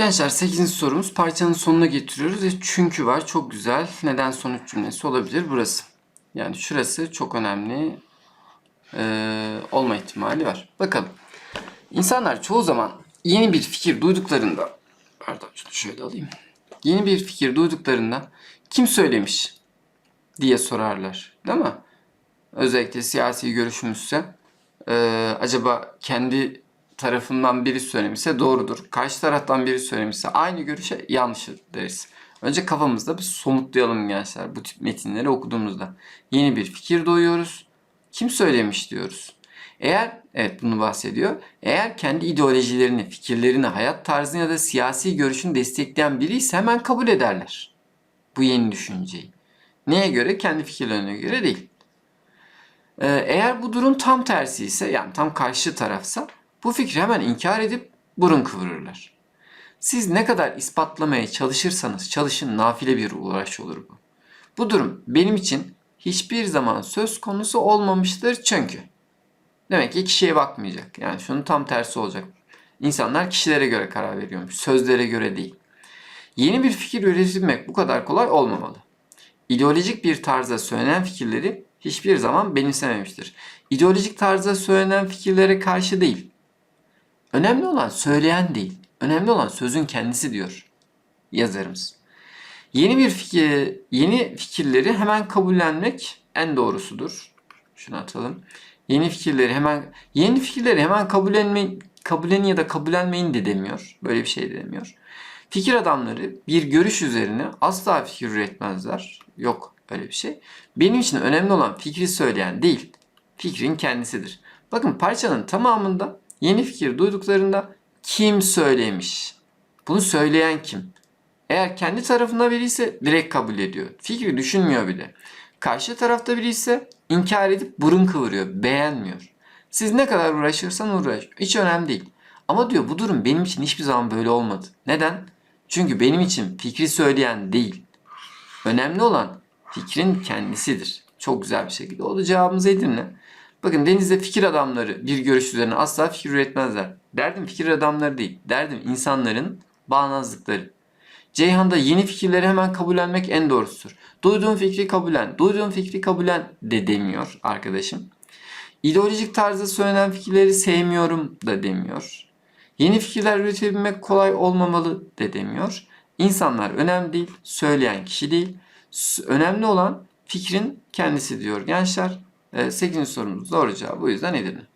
Gençler 8. sorumuz parçanın sonuna getiriyoruz ve çünkü var çok güzel. Neden sonuç cümlesi olabilir burası. Yani şurası çok önemli ee, olma ihtimali var. Bakalım. İnsanlar çoğu zaman yeni bir fikir duyduklarında pardon şunu şöyle alayım. Yeni bir fikir duyduklarında kim söylemiş diye sorarlar. Değil mi? Özellikle siyasi görüşümüzse ee, acaba kendi tarafından biri söylemişse doğrudur. Karşı taraftan biri söylemişse aynı görüşe yanlış deriz. Önce kafamızda bir somutlayalım gençler bu tip metinleri okuduğumuzda. Yeni bir fikir duyuyoruz. Kim söylemiş diyoruz. Eğer, evet bunu bahsediyor. Eğer kendi ideolojilerini, fikirlerini, hayat tarzını ya da siyasi görüşünü destekleyen biri ise hemen kabul ederler. Bu yeni düşünceyi. Neye göre? Kendi fikirlerine göre değil. Ee, Eğer bu durum tam tersi ise yani tam karşı tarafsa bu fikri hemen inkar edip burun kıvırırlar. Siz ne kadar ispatlamaya çalışırsanız çalışın nafile bir uğraş olur bu. Bu durum benim için hiçbir zaman söz konusu olmamıştır çünkü. Demek ki kişiye bakmayacak. Yani şunun tam tersi olacak. İnsanlar kişilere göre karar veriyormuş. Sözlere göre değil. Yeni bir fikir üretilmek bu kadar kolay olmamalı. İdeolojik bir tarzda söylenen fikirleri hiçbir zaman benimsememiştir. İdeolojik tarzda söylenen fikirlere karşı değil. Önemli olan söyleyen değil. Önemli olan sözün kendisi diyor yazarımız. Yeni bir fikir, yeni fikirleri hemen kabullenmek en doğrusudur. Şunu atalım. Yeni fikirleri hemen yeni fikirleri hemen kabullenme kabullenin ya da kabullenmeyin de demiyor. Böyle bir şey de demiyor. Fikir adamları bir görüş üzerine asla fikir üretmezler. Yok öyle bir şey. Benim için önemli olan fikri söyleyen değil, fikrin kendisidir. Bakın parçanın tamamında yeni fikir duyduklarında kim söylemiş? Bunu söyleyen kim? Eğer kendi tarafında biri ise direkt kabul ediyor. Fikri düşünmüyor bile. Karşı tarafta biri ise inkar edip burun kıvırıyor, beğenmiyor. Siz ne kadar uğraşırsan uğraş. Hiç önemli değil. Ama diyor bu durum benim için hiçbir zaman böyle olmadı. Neden? Çünkü benim için fikri söyleyen değil. Önemli olan fikrin kendisidir. Çok güzel bir şekilde. O da cevabımız Edirne. Bakın denizde fikir adamları bir görüş üzerine asla fikir üretmezler. Derdim fikir adamları değil. Derdim insanların bağnazlıkları. Ceyhan'da yeni fikirleri hemen kabullenmek en doğrusudur. Duyduğun fikri kabullen, duyduğun fikri kabullen de demiyor arkadaşım. İdeolojik tarzda söylenen fikirleri sevmiyorum da demiyor. Yeni fikirler üretebilmek kolay olmamalı da demiyor. İnsanlar önemli değil, söyleyen kişi değil. Önemli olan fikrin kendisi diyor gençler. 8. sorumuz doğru cevap. Bu yüzden Edirne.